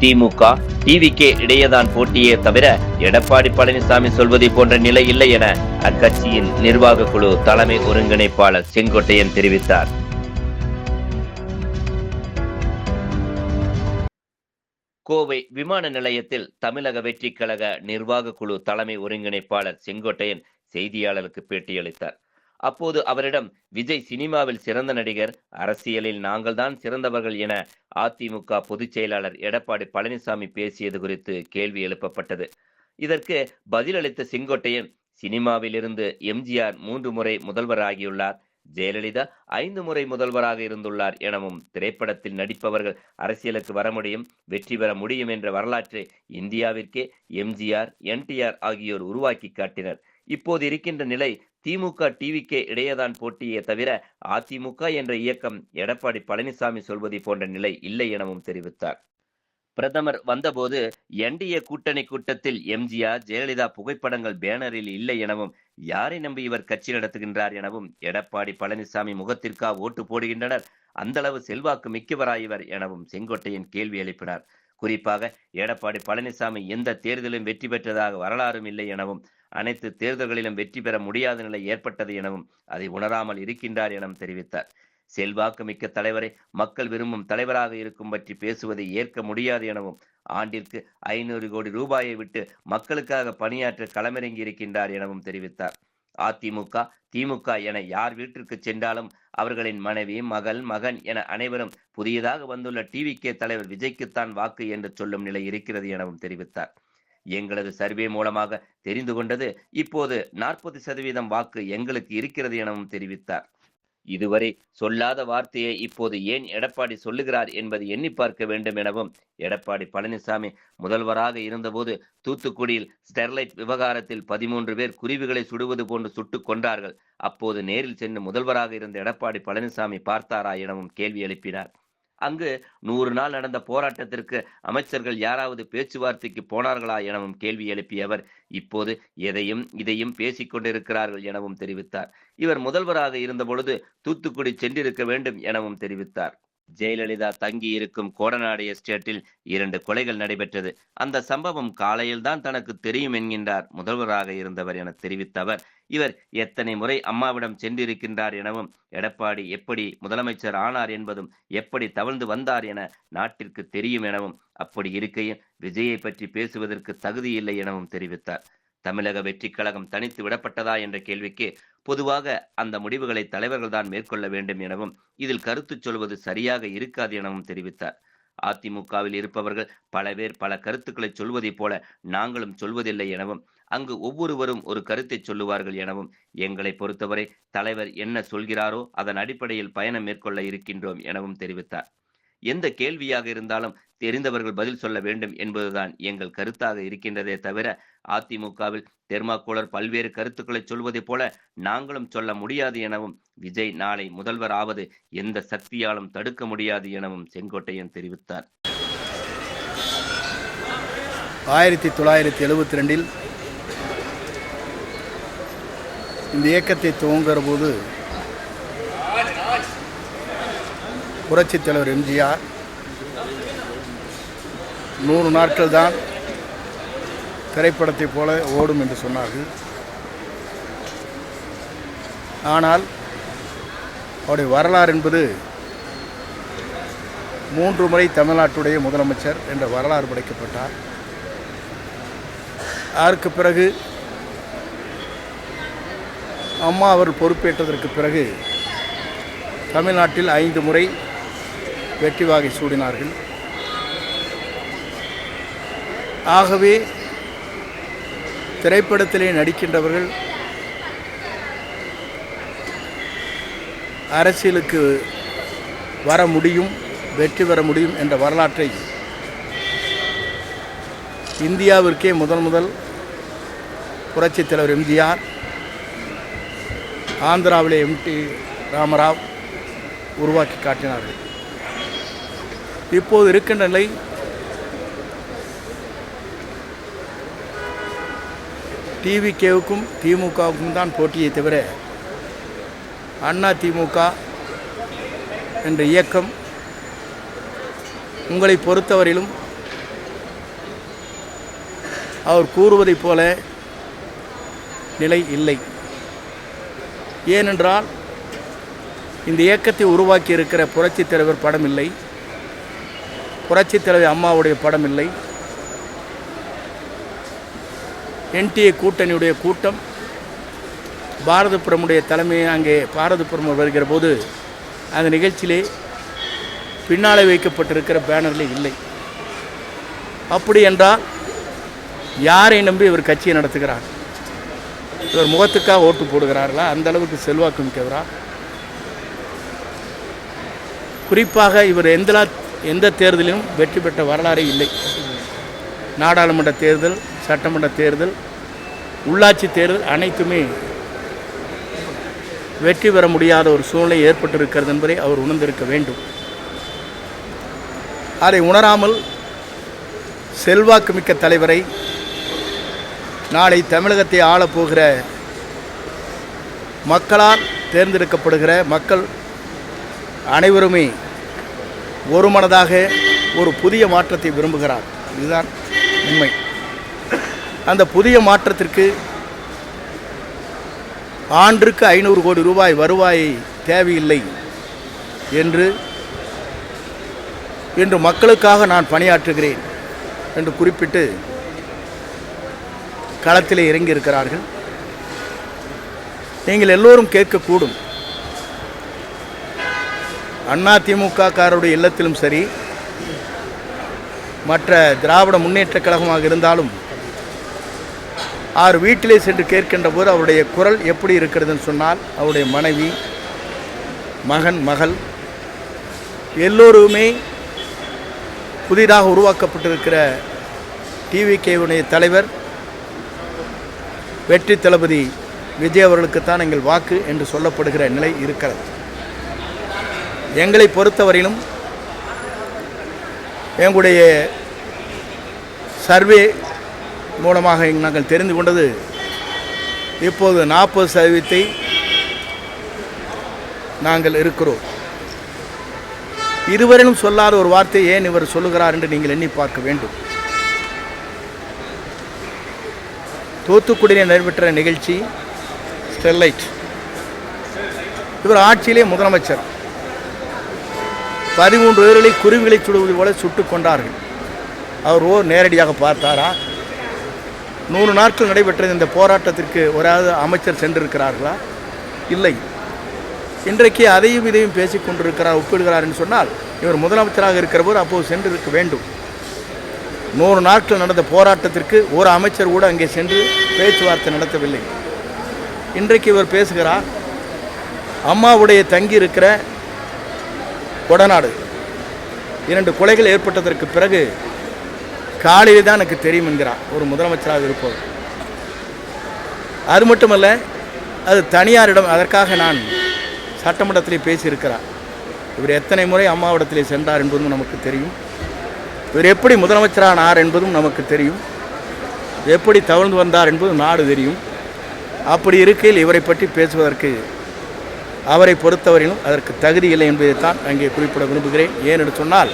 திமுக TVK இடையேதான் போட்டியே தவிர எடப்பாடி பழனிசாமி சொல்வதை போன்ற நிலை இல்லை என அக்கட்சியின் நிர்வாக குழு தலைமை ஒருங்கிணைப்பாளர் செங்கோட்டையன் தெரிவித்தார். கோவை விமான நிலையத்தில் தமிழக வெற்றிக் கழக நிர்வாக குழு தலைமை ஒருங்கிணைப்பாளர் செங்கோட்டையன் செய்தியாளருக்கு பேட்டியளித்தார். அப்போது அவரிடம் விஜய் சினிமாவில் சிறந்த நடிகர் அரசியலில் நாங்கள்தான் சிறந்தவர்கள் என அதிமுக பொதுச் செயலாளர் எடப்பாடி பழனிசாமி பேசியது குறித்து கேள்வி எழுப்பப்பட்டது. இதற்கு பதிலளித்த செங்கோட்டையன் சினிமாவிலிருந்து எம்ஜிஆர் மூன்று முறை முதல்வராகியுள்ளார் ஜெயலலிதா ஐந்து முறை முதல்வராக இருந்துள்ளார் எனவும் திரைப்படத்தில் நடிப்பவர்கள் அரசியலுக்கு வர முடியும் வெற்றி பெற முடியும் என்ற வரலாற்றை இந்தியாவிற்கே எம்ஜிஆர் என்டிஆர் ஆகியோர் உருவாக்கி காட்டினர். இப்போது இருக்கின்ற நிலை திமுக டிவிக்கே இடையேதான் போட்டியே தவிர அதிமுக என்ற இயக்கம் எடப்பாடி பழனிசாமி சொல்வதை போன்ற நிலை இல்லை எனவும் தெரிவித்தார். பிரதமர் வந்தபோது என்டிஏ கூட்டணி கூட்டத்தில் எம்ஜிஆர் ஜெயலலிதா புகைப்படங்கள் பேனரில் இல்லை எனவும் யாரை நம்பி இவர் கட்சி நடத்துகின்றார் எனவும் எடப்பாடி பழனிசாமி முகத்திற்கா ஓட்டு போடுகின்றனர். அந்த அளவு செல்வாக்கு மிக்கவராயிவர் எனவும் செங்கோட்டையன் கேள்வி எழுப்பினார். குறிப்பாக எடப்பாடி பழனிசாமி எந்த தேர்தலும் வெற்றி பெற்றதாக வரலாறும் இல்லை எனவும் அனைத்து தேர்தல்களிலும் வெற்றி பெற முடியாத நிலை ஏற்பட்டது எனவும் அதை உணராமல் இருக்கின்றார் எனவும் தெரிவித்தார். செல்வாக்கு மிக்க தலைவரை மக்கள் விரும்பும் தலைவராக இருக்கும் பற்றி பேசுவதை ஏற்க முடியாது எனவும் ஆண்டிற்கு ஐநூறு கோடி ரூபாயை விட்டு மக்களுக்காக பணியாற்ற களமிறங்கி இருக்கின்றார் எனவும் தெரிவித்தார். அதிமுக திமுக என யார் வீட்டிற்கு சென்றாலும் அவர்களின் மனைவி மகள் மகன் என அனைவரும் புதியதாக வந்துள்ள டிவிகே தலைவர் விஜய்க்குத்தான் வாக்கு என்று சொல்லும் நிலை இருக்கிறது எனவும் தெரிவித்தார். எங்களது சர்வே மூலமாக தெரிந்து கொண்டது இப்போது நாற்பது சதவீதம் வாக்கு எங்களுக்கு இருக்கிறது எனவும் தெரிவித்தார். இதுவரை சொல்லாத வார்த்தையை இப்போது ஏன் எடப்பாடி சொல்லுகிறார் என்பதை எண்ணி பார்க்க வேண்டும் எனவும் எடப்பாடி பழனிசாமி முதல்வராக இருந்தபோது தூத்துக்குடியில் ஸ்டெர்லைட் விவகாரத்தில் பதிமூன்று பேர் குருவிகளை சுடுவது போன்று சுட்டுக் கொன்றார்கள். அப்போது நேரில் சென்று முதல்வராக இருந்த எடப்பாடி பழனிசாமி பார்த்தாரா எனவும் கேள்வி எழுப்பினார். அங்கு நூறு நாள் நடந்த போராட்டத்திற்கு அமைச்சர்கள் யாராவது பேச்சுவார்த்தைக்கு போனார்களா எனவும் கேள்வி எழுப்பிய அவர் இப்போது எதையும் இதையும் பேசிக் கொண்டிருக்கிறார்கள் எனவும் தெரிவித்தார். இவர் முதல்வராக இருந்தபொழுது தூத்துக்குடி சென்றிருக்க வேண்டும் எனவும் தெரிவித்தார். ஜெயலலிதா தங்கி இருக்கும் கோடநாடு எஸ்டேட்டில் இரண்டு கொலைகள் நடைபெற்றது. அந்த சம்பவம் காலையில் தான் தனக்கு தெரியும் என்கின்றார். முதல்வராக இருந்தவர் என தெரிவித்த அவர் இவர் எத்தனை முறை அம்மாவிடம் சென்றிருக்கின்றார் எனவும் எடப்பாடி எப்படி முதலமைச்சர் ஆனார் என்பதும் எப்படி தவழ்ந்து வந்தார் என நாட்டிற்கு தெரியும் எனவும் அப்படி இருக்கையும் விஜயை பற்றி பேசுவதற்கு தகுதி இல்லை எனவும் தெரிவித்தார். தமிழக வெற்றி கழகம் தனித்து விடப்பட்டதா என்ற கேள்விக்கு பொதுவாக அந்த முடிவுகளை தலைவர்கள் தான் மேற்கொள்ள வேண்டும் எனவும் இதில் கருத்து சொல்வது சரியாக இருக்காது எனவும் தெரிவித்தார். அதிமுகவில் இருப்பவர்கள் பல பேர் பல கருத்துக்களை சொல்வதைப் போல நாங்களும் சொல்வதில்லை எனவும் அங்கு ஒவ்வொருவரும் ஒரு கருத்தை சொல்லுவார்கள் எனவும் எங்களை பொறுத்தவரை தலைவர் என்ன சொல்கிறாரோ அதன் அடிப்படையில் பயணம் மேற்கொள்ள இருக்கின்றோம் எனவும் தெரிவித்தார். எந்த கேள்வியாக இருந்தாலும் தெரிந்தவர்கள் பதில் சொல்ல வேண்டும் என்பதுதான் எங்கள் கருத்தாக இருக்கின்றதே தவிர அதிமுகவில் தெர்மாக்கோலர் பல்வேறு கருத்துக்களை சொல்வதைப் போல நாங்களும் சொல்ல முடியாது எனவும் விஜய் நாளை முதல்வர் ஆவது எந்த சக்தியாலும் தடுக்க முடியாது எனவும் செங்கோட்டையன் தெரிவித்தார். ஆயிரத்தி தொள்ளாயிரத்தி எழுபத்தி ரெண்டில் இந்த இயக்கத்தை துவங்குகிற போது புரட்சித் தலைவர் எம்ஜிஆர். நூறு நாட்கள் தான் திரைப்படத்தைப் போல ஓடும் என்று சொன்னார்கள். ஆனால் அவருடைய வரலாறு என்பது மூன்று முறை தமிழ்நாட்டுடைய முதலமைச்சர் என்ற வரலாறு படைக்கப்பட்டார். அதற்கு பிறகு அம்மா அவர் பொறுப்பேற்றதற்கு பிறகு தமிழ்நாட்டில் ஐந்து முறை வெற்றி வாகை சூடினார்கள். ஆகவே திரைப்படத்திலே நடிக்கின்றவர்கள் அரசியலுக்கு வர முடியும் வெற்றி பெற முடியும் என்ற வரலாற்றை இந்தியாவிற்கே முதன் முதல் புரட்சித் தலைவர் எம்ஜிஆர் ஆந்திராவிலே எம்டி ராமராவ் உருவாக்கி காட்டினார்கள். இப்போது இருக்கின்ற நிலை டிவிகேவுக்கும் திமுகவுக்கும் தான் போட்டியை தவிர அண்ணா திமுக என்ற இயக்கம் உங்களை பொறுத்தவரையிலும் அவர் கூறுவதைப் போல நிலை இல்லை. ஏனென்றால் இந்த இயக்கத்தை உருவாக்கி இருக்கிற புரட்சித் தலைவர் படம் இல்லை புரட்சி தலைவர் அம்மாவுடைய படம் இல்லை. என்டிஏ கூட்டணியுடைய கூட்டம். பாரதபுரமுடைய தலைமை அங்கே பாரதபுரம் வருகிற போது அந்த நிகழ்ச்சியிலே பின்னாலே வைக்கப்பட்டிருக்கிற பேனரில் இல்லை. அப்படி என்றால் யாரை நம்பி இவர் கட்சியை நடத்துகிறார்? இவர் முகத்துக்காக ஓட்டு போடுகிறார்களா? அந்த அளவுக்கு செல்வாக்கு மிக்கவரா? குறிப்பாக இவர் எந்த எந்த தேர்தலிலும் வெற்றி பெற்ற வரலாறே இல்லை. நாடாளுமன்ற தேர்தல் சட்டமன்ற தேர்தல் உள்ளாட்சி தேர்தல் அனைத்துமே வெற்றி பெற முடியாத ஒரு சூழ்நிலை ஏற்பட்டிருக்கிறது என்பதை அவர் உணர்ந்திருக்க வேண்டும். அதை உணராமல் செல்வாக்குமிக்க தலைவரை நாளை தமிழகத்தை ஆளப்போகிற மக்களால் தேர்ந்தெடுக்கப்படுகிற மக்கள் அனைவருமே ஒரு மனதாக ஒரு புதிய மாற்றத்தை விரும்புகிறார். இதுதான் உண்மை. அந்த புதிய மாற்றத்திற்கு ஆண்டுக்கு ஐநூறு கோடி ரூபாய் வருவாய் தேவையில்லை என்று இன்று மக்களுக்காக நான் பணியாற்றுகிறேன் என்று குறிப்பிட்டு களத்தில் இறங்கியிருக்கிறார்கள். நீங்கள் எல்லோரும் கேட்கக்கூடும். அண்ணா திமுககாரருடைய இல்லத்திலும் சரி மற்ற திராவிட முன்னேற்றக் கழகமாக இருந்தாலும் அவர் வீட்டிலே சென்று கேட்கின்ற போது அவருடைய குரல் எப்படி இருக்கிறதுன்னு சொன்னால் அவருடைய மனைவி மகன் மகள் எல்லோருமே புதிதாக உருவாக்கப்பட்டிருக்கிற டிவிகேவுடைய தலைவர் வெற்றி தளபதி விஜய் அவர்களுக்குத்தான் எங்கள் வாக்கு என்று சொல்லப்படுகிற நிலை இருக்கிறது. எங்களை பொறுத்தவரையிலும் எங்களுடைய சர்வே மூலமாக நாங்கள் தெரிந்து கொண்டது இப்போது நாற்பது சதவீதத்தை நாங்கள் இருக்கிறோம். இருவரிலும் சொல்லாத ஒரு வார்த்தை ஏன் இவர் சொல்லுகிறார் என்று நீங்கள் எண்ணி பார்க்க வேண்டும். தூத்துக்குடியில் நடைபெற்ற நிகழ்ச்சி ஸ்டெர்லைட். இவர் ஆட்சியிலே முதலமைச்சர். பதிமூன்று பேர்களை குருவிகளை சுடுவது போல சுட்டுக் கொண்டார்கள். அவர் ஓர் நேரடியாக பார்த்தாரா? நூறு நாட்கள் நடைபெற்ற இந்த போராட்டத்திற்கு ஒராவது அமைச்சர் சென்றிருக்கிறார்களா? இல்லை. இன்றைக்கு அதையும் இதையும் பேசிக் கொண்டிருக்கிறார் ஒப்பிடுகிறார் என்று சொன்னால் இவர் முதலமைச்சராக இருக்கிற போது அப்போது சென்றிருக்க வேண்டும். நூறு நாட்கள் நடந்த போராட்டத்திற்கு ஒரு அமைச்சர் கூட அங்கே சென்று பேச்சுவார்த்தை நடத்தவில்லை. இன்றைக்கு இவர் பேசுகிறார் அம்மாவுடைய தங்கி இருக்கிற கொடநாடு. இரண்டு கொலைகள் ஏற்பட்டதற்கு பிறகு காலையில் தான் எனக்கு தெரியும் என்கிறார். ஒரு முதலமைச்சராக இருப்பவர். அது மட்டுமல்ல அது தனியாரிடம் அதற்காக நான் சட்டமன்றத்திலே பேசியிருக்கிறார். இவர் எத்தனை முறை அம்மாவிடத்திலே சென்றார் என்பதும் நமக்கு தெரியும். இவர் எப்படி முதலமைச்சரானார் என்பதும் நமக்கு தெரியும். எப்படி தவழ்ந்து வந்தார் என்பதும் நாடு தெரியும். அப்படி இருக்கையில் இவரை பற்றி பேசுவதற்கு அவரை பொறுத்தவரையிலும் அதற்கு தகுதி இல்லை என்பதைத்தான் அங்கே குறிப்பிட விரும்புகிறேன். ஏனென்று சொன்னால்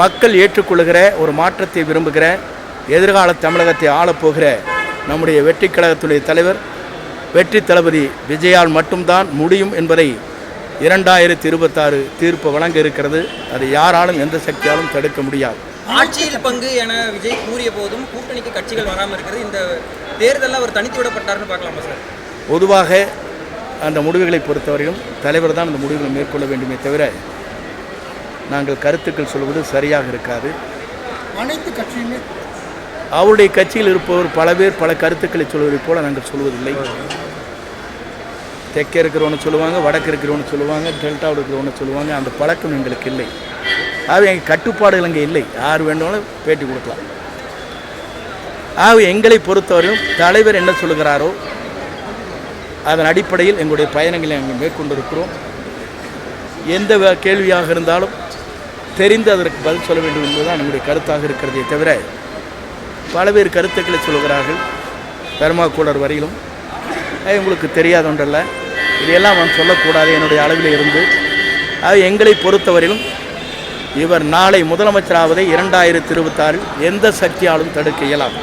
மக்கள் ஏற்றுக்கொள்கிற ஒரு மாற்றத்தை விரும்புகிற எதிர்கால தமிழகத்தை ஆளப்போகிற நம்முடைய வெற்றி கழகத்துடைய தலைவர் வெற்றி தளபதி விஜயால் மட்டும்தான் முடியும் என்பதை இரண்டாயிரத்தி இருபத்தாறு தீர்ப்பு வழங்க இருக்கிறது. அதை யாராலும் எந்த சக்தியாலும் தடுக்க முடியாது. ஆட்சியில் பங்கு என விஜய் கூறிய போதும் கூட்டணிக்கு கட்சிகள் வராமல் இருக்கிறது. இந்த தேர்தலில் அவர் தனித்து விடப்பட்டார்னு பார்க்கலாமா சார்? பொதுவாக அந்த முடிவுகளை பொறுத்தவரையும் தலைவர் தான் அந்த முடிவுகளை மேற்கொள்ள வேண்டுமே தவிர நாங்கள் கருத்துக்கள் சொல்வது சரியாக இருக்காது. அனைத்து கட்சியுமே அவருடைய கட்சியில் இருப்பவர் பல பேர் பல கருத்துக்களை சொல்வதைப் போல நாங்கள் சொல்வதில்லை. தெற்கே இருக்கிறவனு சொல்லுவாங்க வடக்கு இருக்கிறவனு சொல்லுவாங்க டெல்டாவில் இருக்கிறவனு சொல்லுவாங்க அந்த பழக்கம் எங்களுக்கு இல்லை. ஆகவே எங்கள் கட்டுப்பாடுகள் அங்கே இல்லை. யார் வேண்டுமானாலும் பேட்டி கொடுக்கலாம். ஆகவே எங்களை பொறுத்தவரையும் தலைவர் என்ன சொல்லுகிறாரோ அதன் அடிப்படையில் எங்களுடைய பயணங்களை நாங்கள் மேற்கொண்டிருக்கிறோம். எந்த வ- கேள்வியாக இருந்தாலும் தெரிந்து அதற்கு பதில் சொல்ல வேண்டும் என்பதுதான் நம்முடைய கருத்தாக இருக்கிறதே தவிர பலவேறு கருத்துக்களை சொல்கிறார்கள். பெருமாக்கூடர் வரையிலும். உங்களுக்கு தெரியாத ஒன்றல்ல இதையெல்லாம் நான் சொல்லக்கூடாது. என்னுடைய அளவில் இருந்து. அது எங்களை பொறுத்தவரையிலும் இவர் நாளை முதலமைச்சராவதை இரண்டாயிரத்தி இருபத்தாறில் எந்த சக்தியாலும் தடுக்க இயலாது.